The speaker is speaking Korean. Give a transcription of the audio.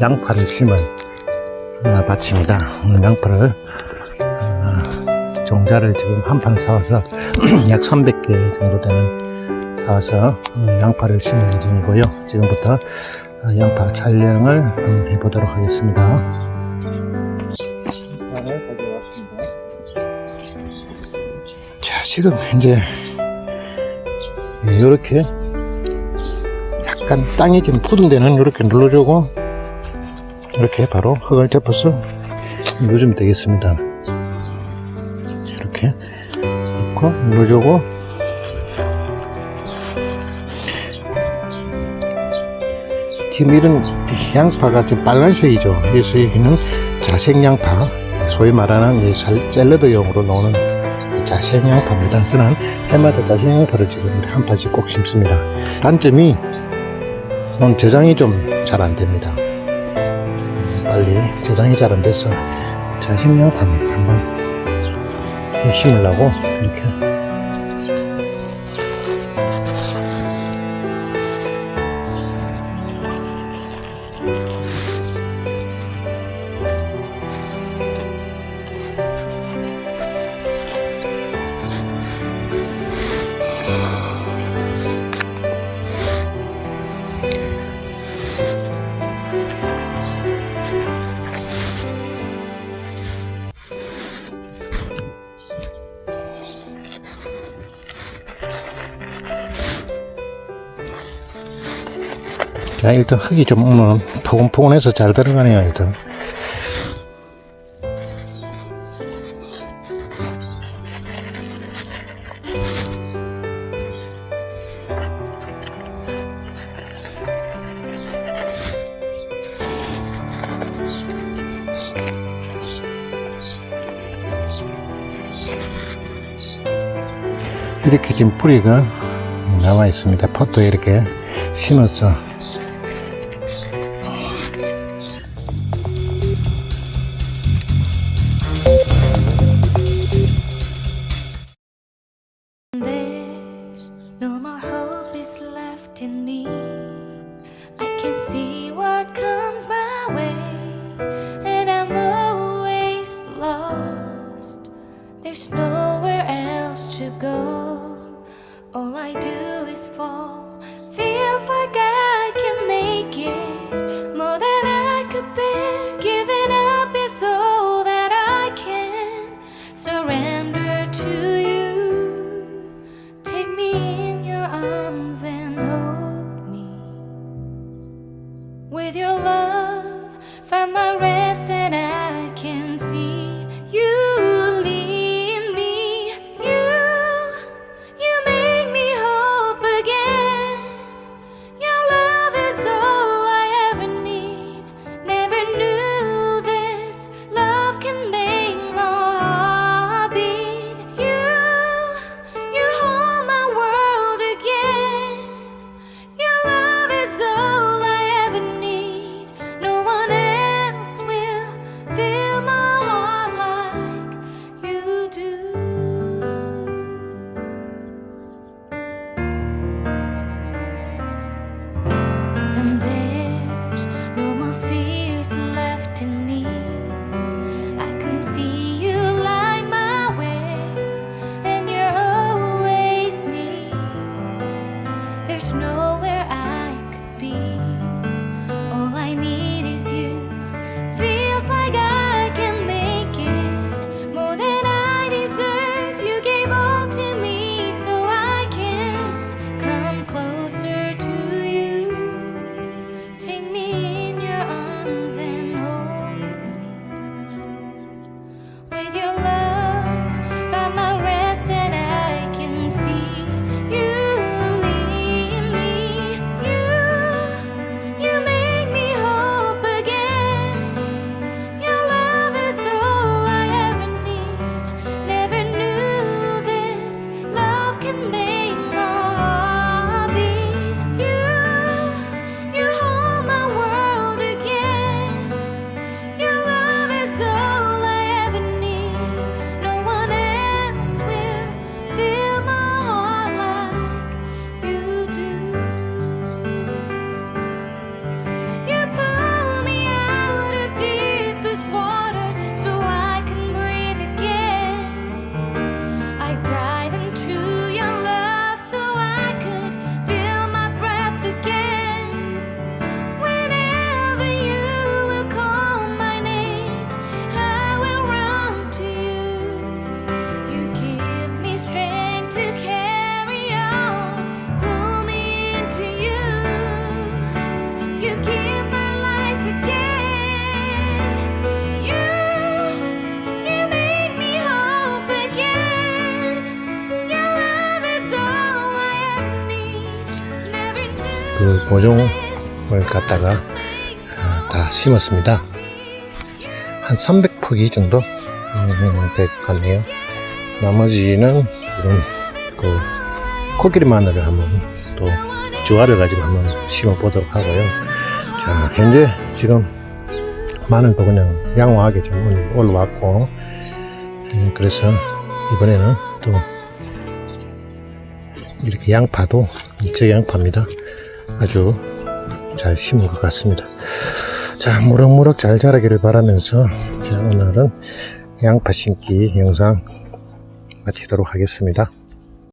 양파를 심은 아, 밭입니다. 오늘 양파를 아, 종자를 지금 한 판 사와서 약 300개 정도 되는 사와서 어, 양파를 심을 예정이고요. 지금부터 아, 양파 촬영을 해보도록 하겠습니다. 자, 지금 이제 이렇게 약간 땅이 좀 푸른 데는 이렇게 눌러주고 이렇게 바로 흙을 접어서 눌러주면 되겠습니다. 이렇게 놓고 눌러주고 지금 이런 양파가 좀 빨간색이죠. 그래서 여기는 자생양파, 소위 말하는 샐러드용으로 나오는 자생양파입니다. 저는 해마다 자생양파를 지금 한 판씩 꼭 심습니다. 단점이 넌 저장이 좀 잘 안 됩니다. 음, 빨리 저장이 잘 안 돼서 자생양파는 한번 심으려고 이렇게 자, 일단 흙이 좀 오늘 포근포근해서 잘 들어가네요, 일단. 이렇게 지금 뿌리가 나와 있습니다. pot 이렇게 심어서 and I'm always lost. There's nowhere else to go. All I do is fall. be. 그 모종을 갖다가 아, 다 심었습니다. 한 300포기 정도 음, 될것 같네요. 나머지는 지금 그 코끼리 마늘을 한번 또 주화를 가지고 한번 심어 보도록 하고요. 자, 현재 지금 마늘도 그냥 양호하게 좀 오늘 올라왔고, 예, 그래서 이번에는 또 이렇게 양파도 이쪽 양파입니다. 아주 잘 심은 것 같습니다. 자, 무럭무럭 잘 자라기를 바라면서 자, 오늘은 양파 심기 영상 마치도록 하겠습니다.